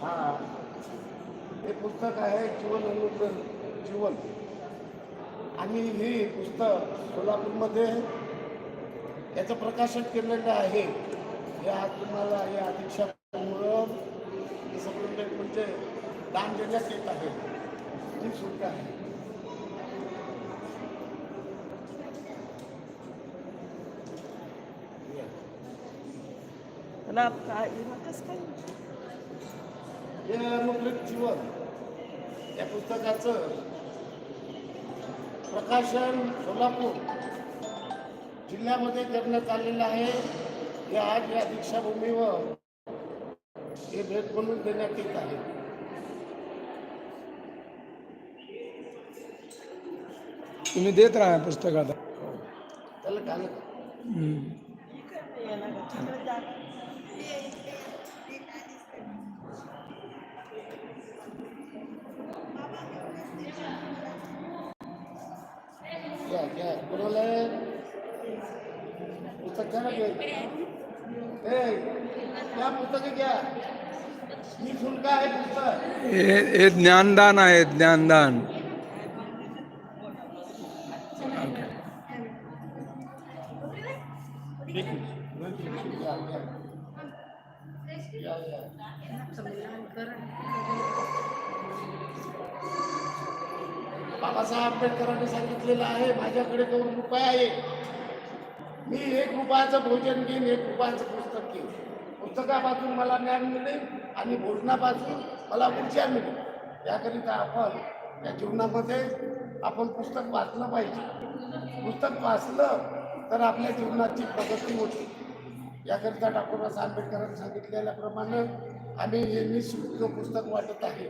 हा. हे पुस्तक आहे जीवन अनुग्रह जीवन. आणि ही पुस्तक सोलापूरमध्ये याचं प्रकाशन केलेलं आहे. हे आज तुम्हाला या अधीक्षकामुळं हे सगळं म्हणजे दान देण्यात येत आहे. सुद्धा आहे. त्याला काय कसं काय? हे अनुग्रह जीवन या पुस्तकाचं प्रकाशन सोलापूर जिल्ह्यामध्ये करण्यात आलेलं आहे. हे आज या दीक्षाभूमीवर हे भेट म्हणून देण्यात येत आहे. तुम्ही देत राहा पुस्तक आता त्याला घाल हम्म. घ्या घ्या कोणाला पुस्तक घ्या ना घे ए घ्या पुस्तक घ्या मी शुल्क आहे पुस्तक हे हे ज्ञानदान आहे ज्ञानदान या, या. बाबासाहेब आंबेडकरांनी सांगितलेलं आहे माझ्याकडे दोन रुपये आहे मी एक रुपयाचं भोजन घेईन एक रुपयाचं पुस्तक घेईन. पुस्तकापासून मला ज्ञान मिळेल आणि भोजनापासून मला ऊर्जा मिळेल. याकरिता आपण या जीवनामध्ये आपण पुस्तक वाचलं पाहिजे. पुस्तक वाचलं तर आपल्या जीवनाची प्रगती होते. याकरिता डॉक्टर बाबासाहेब आंबेडकरांनी सांगितलेल्याप्रमाणे आम्ही हे निशुल्क पुस्तक वाटत आहे.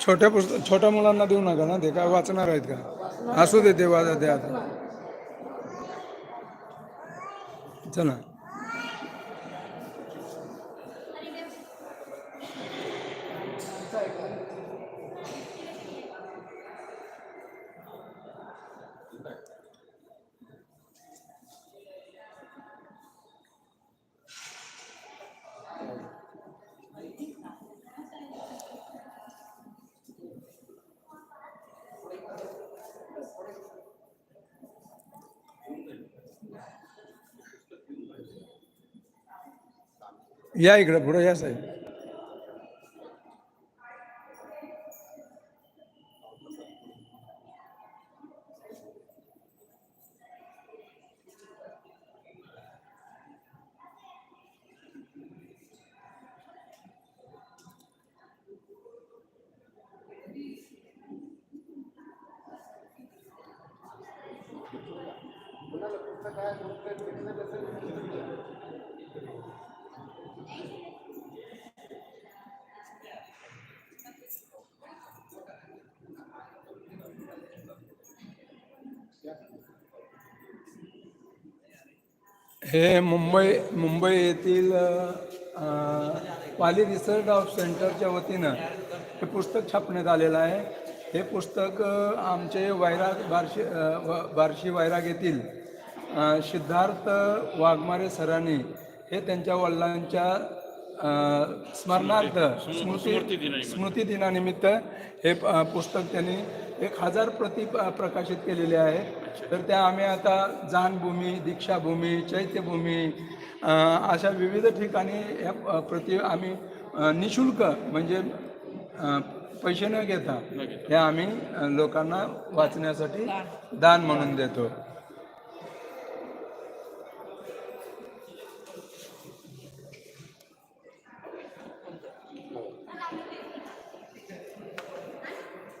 छोट्या पुस्तक छोट्या मुलांना देऊ नका ना ते काय वाचणार आहेत का? असू दे ते वाचा ते आता. 在哪 या इकडे पुढे या साहेब हे मुंबई मुंबई येथील पाली रिसर्च ऑफ सेंटरच्या वतीनं हे पुस्तक छापण्यात आलेलं आहे. हे पुस्तक आमचे वैराग बार्शी बार्शी वैराग येथील सिद्धार्थ वाघमारे सरांनी हे त्यांच्या वडिलांच्या स्मरणार्थ स्मृती स्मृती दिनानिमित्त. हे पुस्तक त्यांनी एक हजार प्रती प्रकाशित केलेले आहे. तर त्या आम्ही आता जानभूमी दीक्षाभूमी चैत्यभूमी अशा विविध ठिकाणी ह्या अ, प्रती आम्ही निशुल्क म्हणजे पैसे न घेता हे आम्ही लोकांना वाचण्यासाठी दान म्हणून देतो.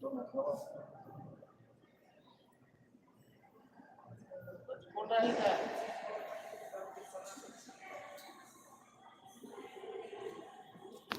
Добре, хвала.